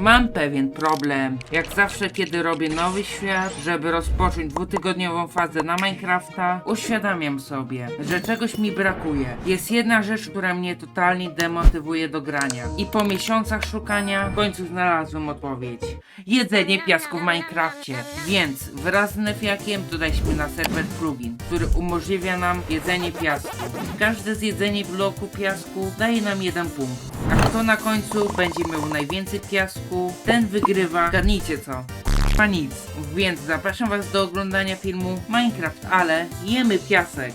Mam pewien problem. Jak zawsze, kiedy robię nowy świat, żeby rozpocząć dwutygodniową fazę na Minecrafta, uświadamiam sobie, że czegoś mi brakuje. Jest jedna rzecz, która mnie totalnie demotywuje do grania. I po miesiącach szukania w końcu znalazłem odpowiedź. Jedzenie piasku w Minecrafcie. Więc wraz z Nefiakiem dodaliśmy na serwer plugin, który umożliwia nam jedzenie piasku. Każde zjedzenie bloku piasku daje nam jeden punkt. A kto na końcu będzie miał najwięcej piasku, ten wygrywa. Gadnijcie co? Chyba nic. Więc zapraszam was do oglądania filmu Minecraft, ale jemy piasek.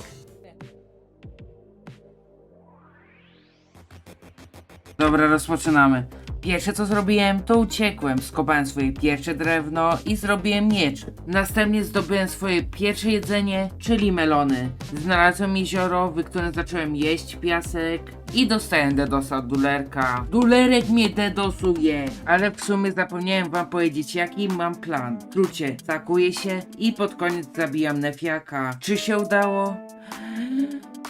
Dobra, rozpoczynamy. Pierwsze co zrobiłem, to uciekłem, skopałem swoje pierwsze drewno i zrobiłem miecz. Następnie zdobyłem swoje pierwsze jedzenie, czyli melony. Znalazłem jezioro, w którym zacząłem jeść piasek i dostałem dedosa od dulerka. Dulerek mnie dedosuje, ale w sumie zapomniałem wam powiedzieć jaki mam plan. W skrócie, zakuję się i pod koniec zabijam Nefiaka. Czy się udało?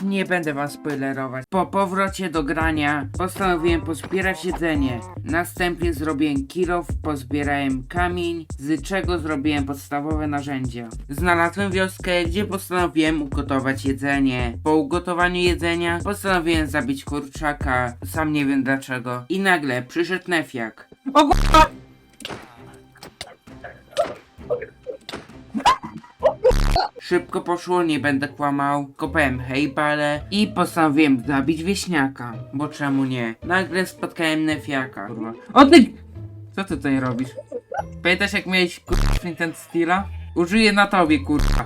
Nie będę wam spoilerować. Po powrocie do grania postanowiłem pozbierać jedzenie. Następnie zrobiłem kilof, pozbierałem kamień, z czego zrobiłem podstawowe narzędzia. Znalazłem wioskę, gdzie postanowiłem ugotować jedzenie. Po ugotowaniu jedzenia postanowiłem zabić kurczaka, sam nie wiem dlaczego. I nagle przyszedł Nefiak. O kurwa! Szybko poszło, nie będę kłamał. Kopałem hejbale i postanowiłem zabić wieśniaka. Bo czemu nie? Nagle spotkałem Nefiaka. Kurwa. O ty! Co ty tutaj robisz? Pamiętasz jak miałeś kurwa Flint Steela? Użyję na tobie kurwa.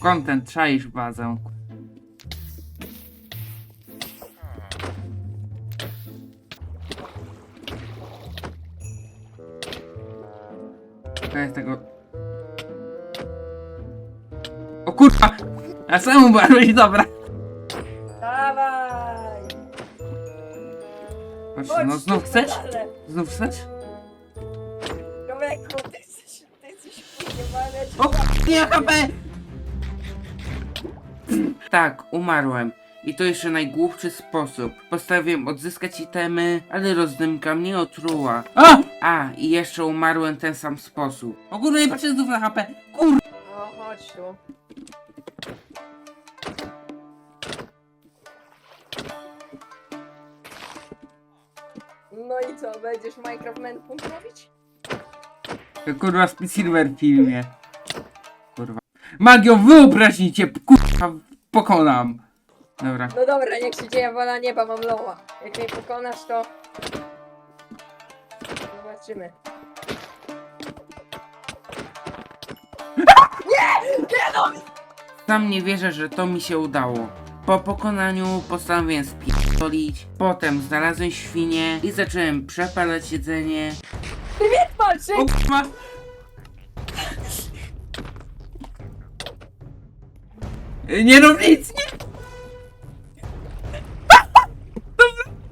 Content, czaisz bazę. Jest tego kurwa! A sam umarłeś, dobra. Dawaj! Patrz, Chodź, no znów chcesz? Znów chcesz? Człowieku, ty jesteś, ty jesteś pojebany, O nie HP! Tak, umarłem. I to jeszcze najgłupszy sposób. Postanowiłem odzyskać itemy, ale rozdymka mnie otruła. A! A, i jeszcze umarłem w ten sam sposób. O kurwa, nie patrzę znów na HP. Kurwa! No. No i co, będziesz Minecraft Man punkt robić? To kurwa Speed Silver w filmie. Kurwa. Magio, wyobraźni cię, kurwa, pokonam. Dobra. No dobra, niech się dzieje wola nieba, mam loła. Jak mnie pokonasz, to... Zobaczymy. Sam nie wierzę, że to mi się udało. Po pokonaniu postanowiłem spierdolić, potem znalazłem świnię i zacząłem przepalać jedzenie. Привет, мальчик! O kurwa! Nie rób nic, nie!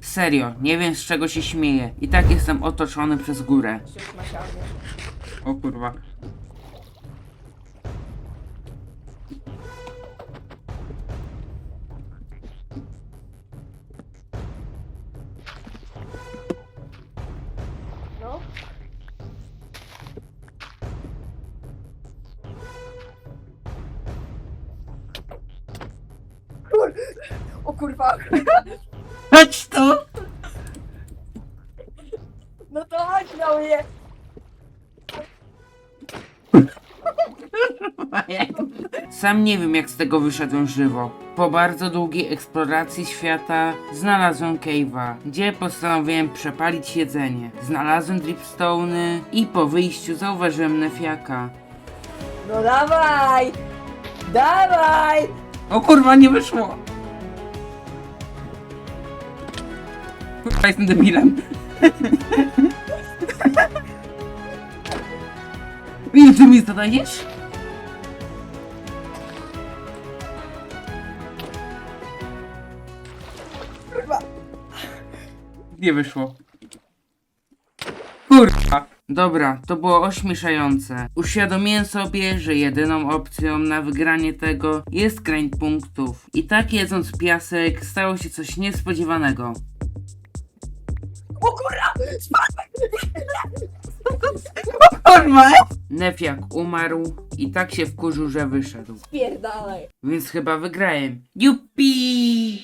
Serio, nie wiem z czego się śmieję. I tak jestem otoczony przez górę. Już masz armię. O kurwa. O kurwa. Chodź tu! No to chodź na mnie. Sam nie wiem jak z tego wyszedłem żywo. Po bardzo długiej eksploracji świata znalazłem cave'a, gdzie postanowiłem przepalić jedzenie. Znalazłem dripstone'y i po wyjściu zauważyłem Nefiaka. No dawaj. Dawaj. O kurwa, nie wyszło! Kurwa, jestem debilem. Ile ty mi zadajesz? Kurwa. Nie wyszło. Kurwa. Dobra, to było ośmieszające. Uświadomiłem sobie, że jedyną opcją na wygranie tego jest grind punktów. I tak jedząc piasek stało się coś niespodziewanego. O kurwa! Kurwa! Nefiak umarł i tak się wkurzył, że wyszedł. Spierdalaj. Więc chyba wygrałem. Jupi!